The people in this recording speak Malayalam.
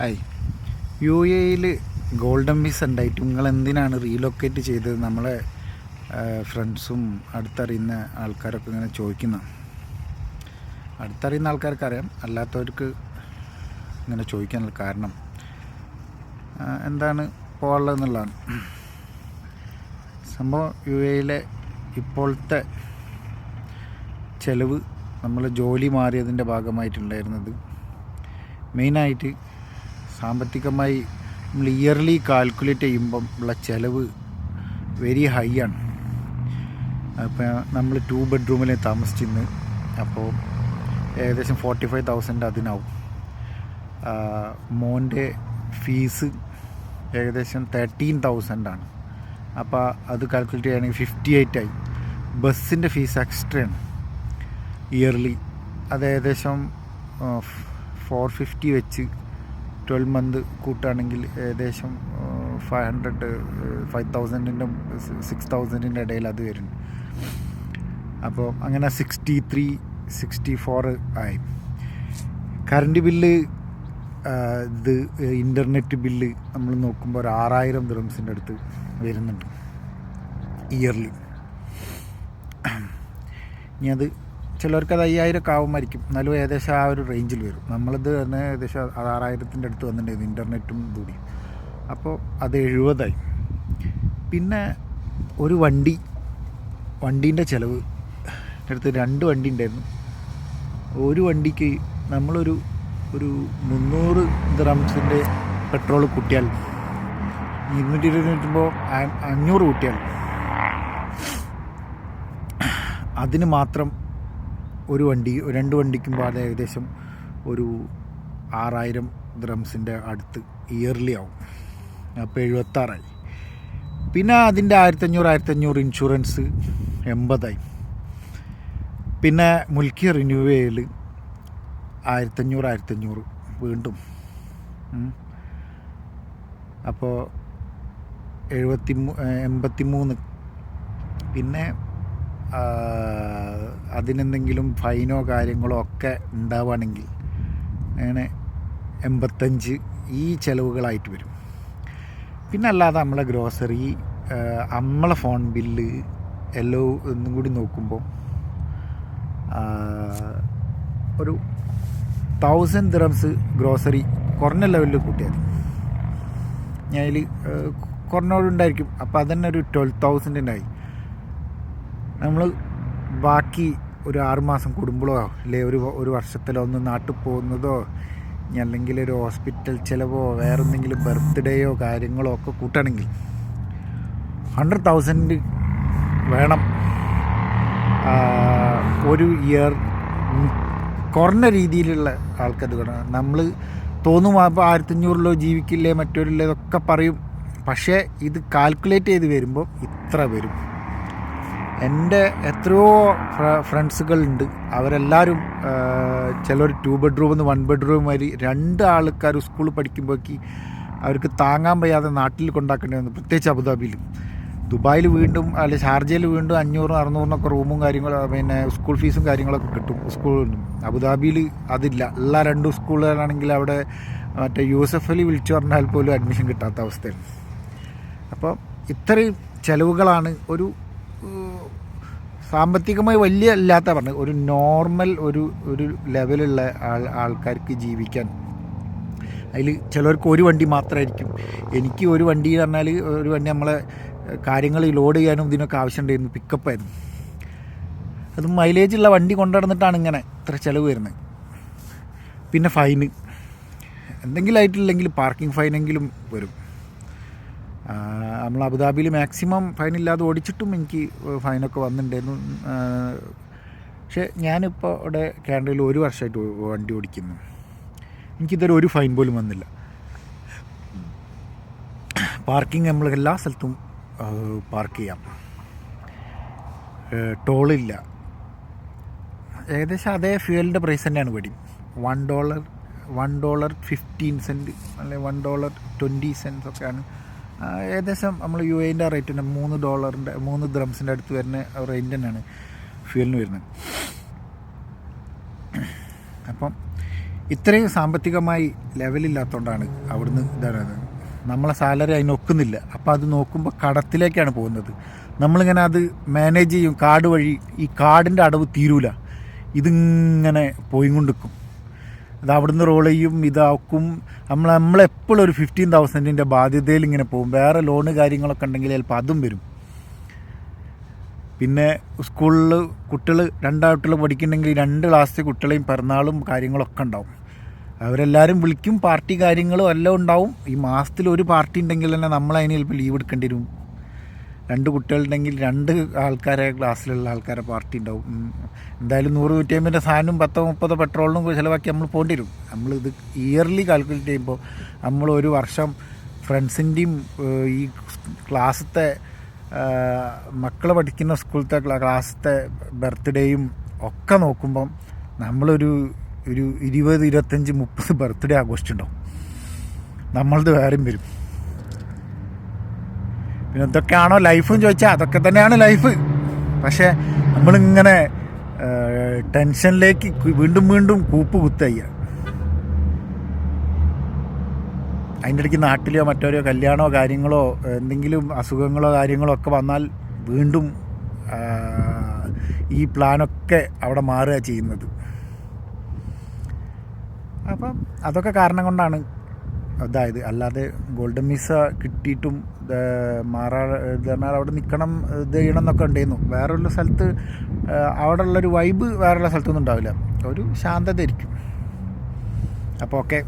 ഹായ് യു എയിൽ ഗോൾഡൻ വിസ ഉണ്ടായിട്ട് നിങ്ങൾ എന്തിനാണ് റീലൊക്കേറ്റ് ചെയ്തത്? നമ്മളെ ഫ്രണ്ട്സും അടുത്തറിയുന്ന ആൾക്കാരൊക്കെ ഇങ്ങനെ ചോദിക്കുന്ന. അടുത്തറിയുന്ന ആൾക്കാർക്ക് അറിയാം അല്ലാത്തവർക്ക് ഇങ്ങനെ ചോദിക്കാനുള്ള കാരണം. എന്താണ് പോകാനുള്ളതെന്നുള്ളതാണ്. സംഭവം യു എയിലെ ഇപ്പോഴത്തെ ചെലവ് നമ്മൾ ജോലി മാറിയതിന്റെ ഭാഗമായിട്ടുണ്ടായിരുന്നത്. മെയിനായിട്ട് സാമ്പത്തികമായി നമ്മൾ ഇയർലി കാൽക്കുലേറ്റ് ചെയ്യുമ്പം ഉള്ള ചിലവ് വെരി ഹൈ ആണ്. അപ്പോൾ നമ്മൾ ടു ബെഡ്റൂമിൽ താമസിച്ചിരുന്ന് അപ്പോൾ ഏകദേശം ഫോർട്ടി ഫൈവ് തൗസൻഡ് അതിനാവും. മോന്റെ ഫീസ് ഏകദേശം തേർട്ടീൻ തൗസൻഡാണ് അപ്പോൾ അത് കാൽക്കുലേറ്റ് ചെയ്യുകയാണെങ്കിൽ ഫിഫ്റ്റി എയ്റ്റ് ആയി. ബസ്സിന്റെ ഫീസ് എക്സ്ട്രയാണ് ഇയർലി അത് ഏകദേശം ഫോർ ഫിഫ്റ്റി വെച്ച് ട്വൽവ് മന്ത് കൂട്ടുകയാണെങ്കിൽ ഏകദേശം ഫൈവ് ഹൺഡ്രഡ് ഫൈവ് തൗസൻഡിന്റെ സിക്സ് തൗസൻഡിന്റെ ഇടയിൽ അത് വരുന്നു അപ്പോൾ അങ്ങനെ സിക്സ്റ്റി ത്രീ സിക്സ്റ്റി ഫോർ ആയി കറണ്ട് ബില്ല് ഇത് ഇന്റർനെറ്റ് ബില്ല് നമ്മൾ നോക്കുമ്പോൾ ഒരു ആറായിരം ദിറംസിന്റെ അടുത്ത് വരുന്നുണ്ട് ഇയർലി ഇനി അത് ചിലർക്ക് അത് അയ്യായിരം ഒക്കെ ആവുമായിരിക്കും. എന്നാലും ഏകദേശം ആ ഒരു റേഞ്ചിൽ വരും. നമ്മളിത് തന്നെ ഏകദേശം ആറായിരത്തിന്റെ അടുത്ത് വന്നിട്ടുണ്ടായിരുന്നു ഇന്റർനെറ്റും കൂടി അപ്പോൾ അത് എഴുപതായി. പിന്നെ ഒരു വണ്ടി വണ്ടീന്റെ ചിലവ്. അടുത്ത് രണ്ട് വണ്ടി ഉണ്ടായിരുന്നു. ഒരു വണ്ടിക്ക് നമ്മളൊരു ഒരു മുന്നൂറ് ദ്രംസിന്റെ പെട്രോൾ കൂട്ടിയാൽ ഇരുന്നൂറ്റി ഇരുപത് കിട്ടുമ്പോൾ അഞ്ഞൂറ് കൂട്ടിയാൽ അതിന് മാത്രം ഒരു വണ്ടി രണ്ട് വണ്ടിക്കും പാടെ ഏകദേശം ഒരു ആറായിരം ദ്രംസിന്റെ അടുത്ത് ഇയർലി ആവും. അപ്പോൾ എഴുപത്താറായി. പിന്നെ അതിന്റെ ആയിരത്തഞ്ഞൂറ് ആയിരത്തഞ്ഞൂറ് ഇൻഷുറൻസ് എൺപതായി. പിന്നെ മുൽക്കി റിന്യൂ ചെയ്യൽ ആയിരത്തഞ്ഞൂറ് ആയിരത്തഞ്ഞൂറ് വീണ്ടും. അപ്പോൾ എഴുപത്തി എൺപത്തി മൂന്ന് പിന്നെ അതിനെന്തെങ്കിലും ഫൈനോ കാര്യങ്ങളോ ഒക്കെ ഉണ്ടാവുകയാണെങ്കിൽ അങ്ങനെ എൺപത്തഞ്ച് ഈ ചിലവുകളായിട്ട് വരും. പിന്നെ അല്ലാതെ നമ്മളെ ഗ്രോസറി നമ്മളെ ഫോൺ ബില്ല് എല്ലോ ഒന്നും കൂടി നോക്കുമ്പോൾ ഒരു തൗസൻഡ് ദ്രംസ് ഗ്രോസറി കുറഞ്ഞ ലെവലിൽ കൂട്ടിയാൽ ഞാൻ കുറഞ്ഞോടുണ്ടായിരിക്കും അപ്പോൾ അതന്നെ ഒരു ട്വൽവ് തൗസൻഡിനായി നമ്മൾ ബാക്കി ഒരു ആറുമാസം കൂടുമ്പോഴോ അല്ലെ ഒരു ഒരു വർഷത്തിലോ ഒന്ന് നാട്ടിൽ പോകുന്നതോ അല്ലെങ്കിൽ ഒരു ഹോസ്പിറ്റൽ ചിലവോ വേറെ എന്തെങ്കിലും ബർത്ത്ഡേയോ കാര്യങ്ങളോ ഒക്കെ കൂട്ടണമെങ്കിൽ ഹൺഡ്രഡ് തൗസൻഡ് വേണം. ഒരു ഇയർ കുറഞ്ഞ രീതിയിലുള്ള ആൾക്കത് വേണം. നമ്മൾ തോന്നും അപ്പോൾ ആയിരത്തഞ്ഞൂറിലോ ജീവിക്കില്ലേ മറ്റൊരില്ലേ ഇതൊക്കെ പറയും. പക്ഷേ ഇത് കാൽക്കുലേറ്റ് ചെയ്ത് വരുമ്പോൾ ഇത്ര വരും. എന്റെ എത്രയോ ഫ്രണ്ട്സുകളുണ്ട്. അവരെല്ലാവരും ചിലർ ടു ബെഡ്റൂം എന്ന് വൺ ബെഡ്റൂം വരി രണ്ട് ആൾക്കാർ സ്കൂളിൽ പഠിക്കുമ്പോഴേക്ക് അവർക്ക് താങ്ങാൻ വയ്യാതെ നാട്ടിൽ കൊണ്ടാക്കേണ്ടി വന്നു. പ്രത്യേകിച്ച് അബുദാബിയിൽ ദുബായിൽ വീണ്ടും അല്ലെ ഷാർജയിൽ വീണ്ടും അഞ്ഞൂറും അറുന്നൂറിനൊക്കെ റൂമും കാര്യങ്ങളും പിന്നെ സ്കൂൾ ഫീസും കാര്യങ്ങളൊക്കെ കിട്ടും സ്കൂളിൽ അബുദാബിയിൽ അതില്ല. എല്ലാ രണ്ടും സ്കൂളുകളാണെങ്കിൽ അവിടെ മറ്റേ യൂസഫ് അലി വിളിച്ചു പറഞ്ഞാൽ പോലും അഡ്മിഷൻ കിട്ടാത്ത അവസ്ഥയാണ്. അപ്പോൾ ഇത്രയും ചിലവുകളാണ് ഒരു സാമ്പത്തികമായി വലിയ അല്ലാത്ത പറഞ്ഞു ഒരു നോർമൽ ഒരു ഒരു ലെവലുള്ള ആൾ ആൾക്കാർക്ക് ജീവിക്കാൻ. അതിൽ ചിലർക്ക് ഒരു വണ്ടി മാത്രമായിരിക്കും എനിക്ക് ഒരു വണ്ടി എന്ന് പറഞ്ഞാൽ ഒരു വണ്ടി നമ്മളെ കാര്യങ്ങൾ ലോഡ് ചെയ്യാനും ഇതിനൊക്കെ ആവശ്യമുണ്ടായിരുന്നു പിക്കപ്പായിരുന്നു അത് മൈലേജുള്ള വണ്ടി കൊണ്ടുനടന്നിട്ടാണ് ഇങ്ങനെ ഇത്ര ചിലവ് വരുന്നത്. പിന്നെ ഫൈന് എന്തെങ്കിലും ആയിട്ടില്ലെങ്കിൽ പാർക്കിംഗ് ഫൈനെങ്കിലും വരും. നമ്മൾ അബുദാബിയിൽ മാക്സിമം ഫൈനില്ലാതെ ഓടിച്ചിട്ടും എനിക്ക് ഫൈനൊക്കെ വന്നിട്ടുണ്ടായിരുന്നു. പക്ഷേ ഞാനിപ്പോൾ അവിടെ കാനഡയിൽ ഒരു വർഷമായിട്ട് വണ്ടി ഓടിക്കുന്നു. എനിക്കിതുവരെ ഒരു ഫൈൻ പോലും വന്നില്ല. പാർക്കിംഗ് നമ്മൾ എല്ലാ സ്ഥലത്തും പാർക്ക് ചെയ്യാം. ടോളില്ല. ഏകദേശം അതേ ഫ്യൂവലിന്റെ പ്രൈസ് തന്നെയാണ് ഇവിടെ one dollar one dollar fifteen cent അല്ലെങ്കിൽ വൺ ഡോളർ ട്വന്റി സെന്റ്സ് ഒക്കെയാണ് ഏകദേശം നമ്മൾ യു എന്റെ റേറ്റ് തന്നെ മൂന്ന് ഡോളറിന്റെ മൂന്ന് ഡ്രംസിന്റെ അടുത്ത് വരുന്ന റേറ്റ് തന്നെയാണ് ഫ്യൂലിന് വരുന്നത്. അപ്പം ഇത്രയും സാമ്പത്തികമായി ലെവലില്ലാത്തതുകൊണ്ടാണ് അവിടുന്ന് ഇതാണ് നമ്മളെ സാലറി അതിന് ഒക്കുന്നില്ല. അപ്പോൾ അത് നോക്കുമ്പോൾ കടത്തിലേക്കാണ് പോകുന്നത്. നമ്മളിങ്ങനെ അത് മാനേജ് ചെയ്യും. കാർഡ് വഴി ഈ കാർഡിന്റെ അടവ് തീരൂല. ഇതിങ്ങനെ പോയിക്കൊണ്ടിരിക്കും ഇത് അവിടുന്ന് റോൾ ചെയ്യും ഇതാക്കും. നമ്മൾ നമ്മളെപ്പോഴും ഒരു ഫിഫ്റ്റീൻ തൗസൻഡിന്റെ ബാധ്യതയിൽ ഇങ്ങനെ പോകും. വേറെ ലോണ് കാര്യങ്ങളൊക്കെ ഉണ്ടെങ്കിൽ ചിലപ്പോൾ അതും വരും. പിന്നെ സ്കൂളിൽ കുട്ടികൾ രണ്ടാട്ടിൽ പഠിക്കുന്നുണ്ടെങ്കിൽ രണ്ട് ക്ലാസ്സിലെ കുട്ടികളെയും പിറന്നാളും കാര്യങ്ങളൊക്കെ ഉണ്ടാവും. അവരെല്ലാവരും വിളിക്കും പാർട്ടി കാര്യങ്ങളും എല്ലാം ഉണ്ടാവും. ഈ മാസത്തിൽ ഒരു പാർട്ടി ഉണ്ടെങ്കിൽ തന്നെ നമ്മൾ അതിന് ചിലപ്പോൾ ലീവ് എടുക്കേണ്ടി വരും. രണ്ട് കുട്ടികളുണ്ടെങ്കിൽ രണ്ട് ആൾക്കാരെ ക്ലാസ്സിലുള്ള ആൾക്കാരെ പാർട്ടി ഉണ്ടാവും. എന്തായാലും നൂറ് നൂറ്റി അമ്പതിന്റെ സാധനം പത്തോ മുപ്പതോ പെട്രോളിനും ചിലവാക്കി നമ്മൾ പോകേണ്ടി വരും. നമ്മൾ ഇത് ഇയർലി കാൽക്കുലേറ്റ് ചെയ്യുമ്പോൾ നമ്മൾ ഒരു വർഷം ഫ്രണ്ട്സിന്റെയും ഈ ക്ലാസ്സത്തെ മക്കൾ പഠിക്കുന്ന സ്കൂളത്തെ ക്ലാസ്സത്തെ ബർത്ത്ഡേയും ഒക്കെ നോക്കുമ്പം നമ്മളൊരു ഒരു ഇരുപത് ഇരുപത്തഞ്ച് മുപ്പത് ബർത്ത്ഡേ ആഘോഷിച്ചിട്ടുണ്ടാവും. നമ്മളത് വേറെയും വരും. പിന്നെ എന്തൊക്കെയാണോ ലൈഫും ചോദിച്ചാൽ അതൊക്കെ തന്നെയാണ് ലൈഫ് പക്ഷേ നമ്മളിങ്ങനെ ടെൻഷനിലേക്ക് വീണ്ടും വീണ്ടും കൂപ്പ് കുത്തയ്യ അതിന്റെ ഇടയ്ക്ക് നാട്ടിലെയോ മറ്റോരോ കല്യാണമോ കാര്യങ്ങളോ എന്തെങ്കിലും അസുഖങ്ങളോ കാര്യങ്ങളോ ഒക്കെ വന്നാൽ വീണ്ടും ഈ പ്ലാനൊക്കെ അവിടെ മാറുക ചെയ്യുന്നത്. അപ്പം അതൊക്കെ കാരണം കൊണ്ടാണ് അതായത് അല്ലാതെ ഗോൾഡൻ മിസ കിട്ടിയിട്ടും മാറാ പറഞ്ഞാൽ അവിടെ നിൽക്കണം ഇത് ചെയ്യണം എന്നൊക്കെ ഉണ്ടായിരുന്നു. വേറൊരു സ്ഥലത്ത് അവിടെ ഉള്ളൊരു വൈബ് വേറെയുള്ള സ്ഥലത്തൊന്നും ഉണ്ടാവില്ല. ഒരു ശാന്തത ഇരിക്കും അപ്പോൾ ഓക്കെ